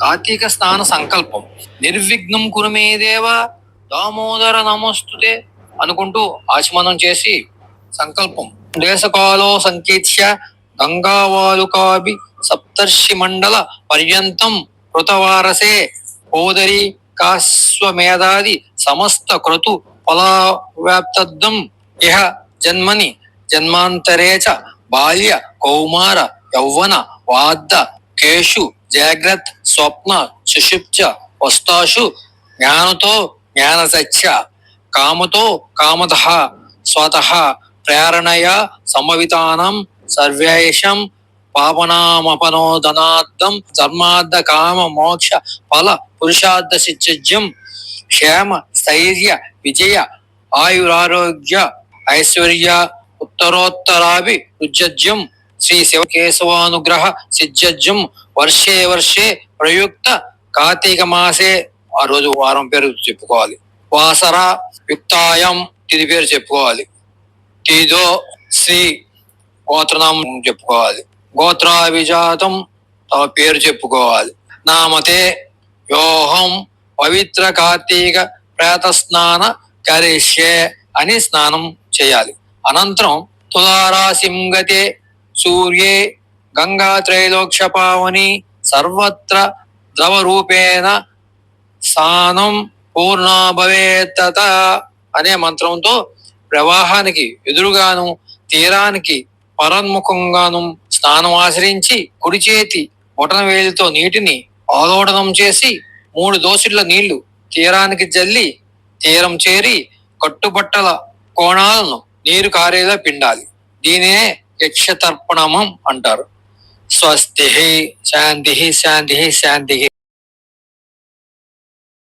కార్తీక స్నాన సంకల్పం. నిర్విఘ్నం కురుమేదేవ దామోదర నమస్తుతే అనుకుంటూ ఆచమనం చేసి సంకల్పం. దేశకాలో సంకేత్య గంగావాలుకాభి సప్తర్షి మండల పర్యంతం కృతవారసే. ఓదరి కాస్వమేధాది సమస్త క్రతు ఫలావ్యాప్తద్దం. ఇహ జన్మని జన్మాంతరే చ బాల్య కౌమార యౌవన వాద్ద కేషు జాగ్రత్ స్వప్న సుషుప్చ వస్తాషు జ్ఞానతో జ్ఞాన సత్య కామతో కామత స్వత ప్రేరణయ సమవితానం సర్వేషం పాపనామపనోదనార్థం ధర్మార్థ కామ మోక్ష ఫల పురుషార్థ సిద్ధ్యం క్షేమ స్థైర్య విజయ ఆయురారోగ్య ఐశ్వర్య ఉత్తరోత్తరాభి ఉజ్జజ్యం శ్రీ శివకేశవానుగ్రహ సిజ్జజ్యం వర్షే వర్షే ప్రయుక్త కార్తీక మాసే ఆ రోజు వారం పేరు చెప్పుకోవాలి. వాసర యుక్తాయం తిది పేరు చెప్పుకోవాలి. తీదో శ్రీ గోత్రనామం చెప్పుకోవాలి. గోత్రాభిజాతం తమ పేరు చెప్పుకోవాలి. నామతే యోహం పవిత్ర కార్తీక ప్రేత స్నాన కరిష్యే అని స్నానం చేయాలి. అనంతరం తులారాసింగతే సూర్యే గంగా పావని సర్వత్ర ద్రవ రూపేణ స్నానం పూర్ణ అనే మంత్రంతో ప్రవాహానికి ఎదురుగాను తీరానికి పరన్ముఖంగాను స్నానం ఆచరించి కుడి చేతి బొటన వేలితో నీటిని ఆలోడనం చేసి మూడు దోసిళ్ళ నీళ్ళు తీరానికి జల్లి తీరం చేరి కట్టుబట్టల కోణాలను నీరు కారేలా పిండాలి. దీనినే యక్షతర్పణమం అంటారు స్వస్తి శాంతి శాంతి శాంతి